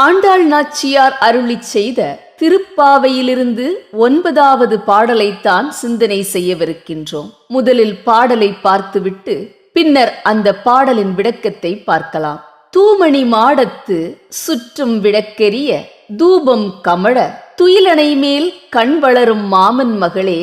ஆண்டாள் நாச்சியார் அருளிச் செய்த திருப்பாவையிலிருந்து ஒன்பதாவது பாடலைத்தான் சிந்தனை செய்யவிருக்கின்றோம். முதலில் பாடலை பார்த்துவிட்டு பின்னர் அந்த பாடலின் விளக்கத்தை பார்க்கலாம். தூமணி மாடத்து சுற்றும் விளக்கெரிய தூபம் கமழ துயிலனை மேல் கண் வளரும் மாமன் மகளே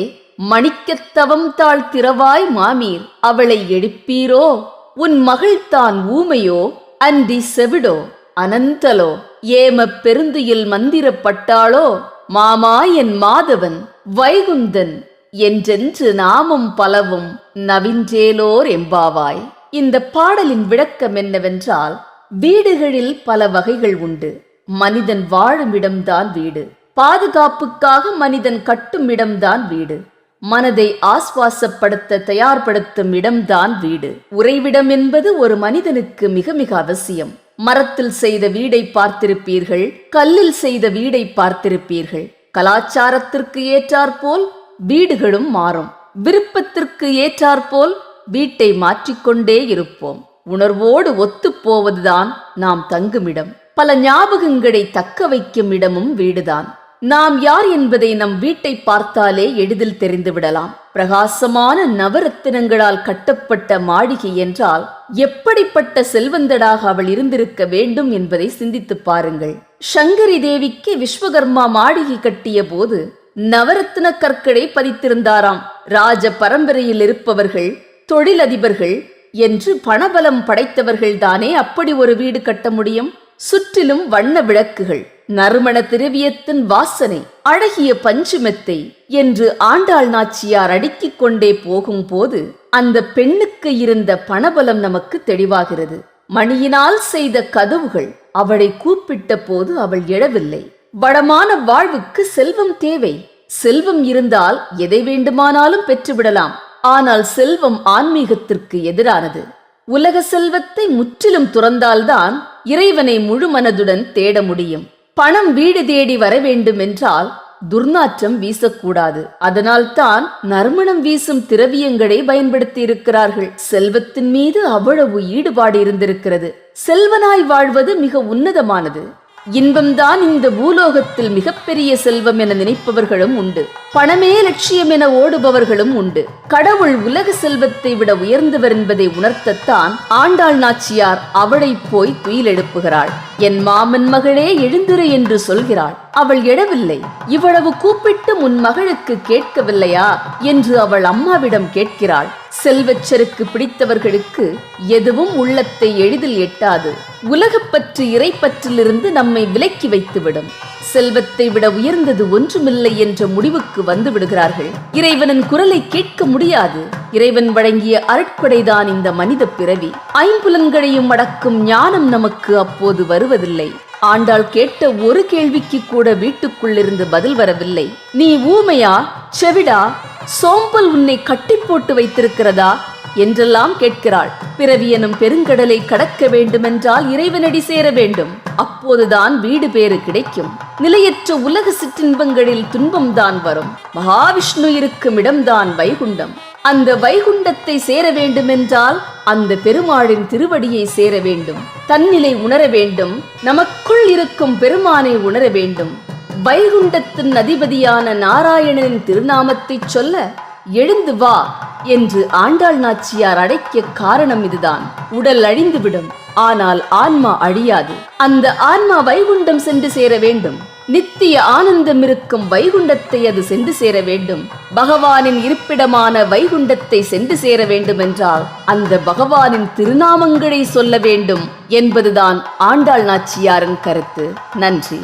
மணிக்கத்தவம் தாழ் திறவாய் மாமீர் அவளை எடுப்பீரோ? உன் மகள் தான் ஊமையோ? அன்றி செவிடோ? அனந்தலோ? ஏமப் பெருந்தியில் மந்திரப்பட்டாளோ? மாமா என் மாதவன் வைகுந்தன் என்றென்று நாமும் பலவும் நவின்றேலோர் எம்பாவாய். இந்த பாடலின் விளக்கம் என்னவென்றால் வீடுகளில் பல வகைகள் உண்டு. மனிதன் வாழும் இடம்தான் வீடு. பாதுகாப்புக்காக மனிதன் கட்டும் இடம்தான் வீடு. மனதை ஆஸ்வாசப்படுத்த தயார்படுத்தும் இடம்தான் வீடு. உறைவிடம் என்பது ஒரு மனிதனுக்கு மிக மிக அவசியம். மரத்தில் செய்த வீடை பார்த்திருப்பீர்கள் கல்லில் செய்த வீடை பார்த்திருப்பீர்கள். கலாச்சாரத்திற்கு ஏற்றாற்போல் வீடுகளும் மாறும். விருப்பத்திற்கு ஏற்றாற்போல் வீட்டை மாற்றிக்கொண்டே இருப்போம். உணர்வோடு ஒத்துப் போவதுதான் நாம் தங்குமிடம். பல ஞாபகங்களை தக்க வைக்கும் இடமும் வீடுதான். நாம் யார் என்பதை நம் வீட்டை பார்த்தாலே எளிதில் தெரிந்து விடலாம். பிரகாசமான நவரத்தினங்களால் கட்டப்பட்ட மாளிகை என்றால் எப்படிப்பட்ட செல்வந்தடாக அவள் இருந்திருக்க வேண்டும் என்பதை சிந்தித்து பாருங்கள். சங்கரி தேவிக்கு விஸ்வகர்மா மாளிகை கட்டிய போது நவரத்தின கற்களை பதித்திருந்தாராம். ராஜ பரம்பரையில் இருப்பவர்கள் தொழிலதிபர்கள் என்று பணபலம் படைத்தவர்கள் தானே அப்படி ஒரு வீடு கட்ட முடியும்? சுற்றிலும் வண்ண விளக்குகள் நறுமண திரவியத்தின் வாசனை அழகிய பஞ்சுமெத்தை என்று ஆண்டாள் நாச்சியார் அடுக்கிக் கொண்டே போகும்போது அந்த பெண்ணுக்கு இருந்த பணபலம் நமக்கு தெளிவாகிறது. மணியினால் செய்த கதவுகள் அவளை கூப்பிட்ட போது அவள் எழவில்லை. வளமான வாழ்வுக்கு செல்வம் தேவை. செல்வம் இருந்தால் எதை வேண்டுமானாலும் பெற்றுவிடலாம். ஆனால் செல்வம் ஆன்மீகத்திற்கு எதிரானது. உலக செல்வத்தை முற்றிலும் துறந்தால்தான் இறைவனை முழு மனதுடன் தேட முடியும். பணம் வீடு தேடி வர வேண்டுமென்றால் துர்நாற்றம் வீசக்கூடாது. அதனால்தான் நறுமணம் வீசும் திரவியங்களை பயன்படுத்தி இருக்கிறார்கள் செல்வத்தின் மீது அவ்வளவு ஈடுபாடு இருந்திருக்கிறது. செல்வனாய் வாழ்வது மிக உன்னதமானது. இன்பம்தான் இந்த பூலோகத்தில் மிகப்பெரிய செல்வம் என நினைப்பவர்களும் உண்டு. பணமே லட்சியம் என ஓடுபவர்களும் உண்டு. கடவுள் உலக செல்வத்தை விட உயர்ந்தவர் என்பதை உணர்த்தத்தான் ஆண்டாள் நாச்சியார் அவளை போய் துயில் எழுப்புகிறாள். என் மாமன் மகளே எழுந்திரு என்று சொல்கிறாள். அவள் எழவில்லை. இவ்வளவு கூப்பிட்டு உன் மகளுக்கு கேட்கவில்லையா? என்று அவள் அம்மாவிடம் கேட்கிறாள். செல்வச்சருக்கு பிடித்தவர்களுக்கு எதுவும் உள்ளத்தை எளிதில் எட்டாது. உலகப்பற்று இறைப்பற்றிலிருந்து நம்மை விலக்கி வைத்துவிடும். செல்வத்தை விட உயர்ந்தது ஒன்றுமில்லை என்ற முடிவுக்கு வந்து விடுகிறார்கள் இறைவனின் குரலை கேட்க முடியாது. இறைவன் வழங்கிய அருட்கொடைதான் இந்த மனித பிறவி. ஐம்புலன்களையும் அடக்கும் ஞானம் நமக்கு அப்போது வருவதில்லை. ஆண்டாள் கேட்ட ஒரு கேள்விக்கு கூட வீட்டுக்குள்ளிருந்து பதில் வரவில்லை. நீ ஊமையா? செவிடா? சோம்பல் உன்னை கட்டி போட்டு வைத்திருக்கிறதா? என்றெல்லாம் கேட்கிறாள். பிறவி எனும் பெருங்கடலை கடக்க வேண்டுமென்றால் இறைவனடி சேர வேண்டும். அப்போதுதான் வீடு பேறு கிடைக்கும். நிலையற்ற உலக சிற்றின்பங்களில் துன்பம்தான் வரும். மகாவிஷ்ணு இருக்கும் இடம்தான் வைகுண்டம். அந்த வைகுண்டத்தை சேர வேண்டுமென்றால் அந்த பெருமாளின் திருவடியை சேர வேண்டும். தன்னிலை உணர வேண்டும். நமக்குள் இருக்கும் பெருமானை உணர வேண்டும். வைகுண்டத்தின் அதிபதியான நாராயணனின் திருநாமத்தை சொல்ல எழுந்து வா என்று ஆண்டாள் நாச்சியார் அடைக்க காரணம் இதுதான். உடல் அழிந்துவிடும். ஆனால் ஆன்மா அழியாது. அந்த ஆன்மா வைகுண்டம் சென்று சேர வேண்டும். நித்திய ஆனந்தம் இருக்கும் வைகுண்டத்தை அது சென்று சேர வேண்டும். பகவானின் இருப்பிடமான வைகுண்டத்தை சென்று சேர வேண்டும் என்றால் அந்த பகவானின் திருநாமங்களை சொல்ல வேண்டும் என்பதுதான் ஆண்டாள் நாச்சியாரின் கருத்து. நன்றி.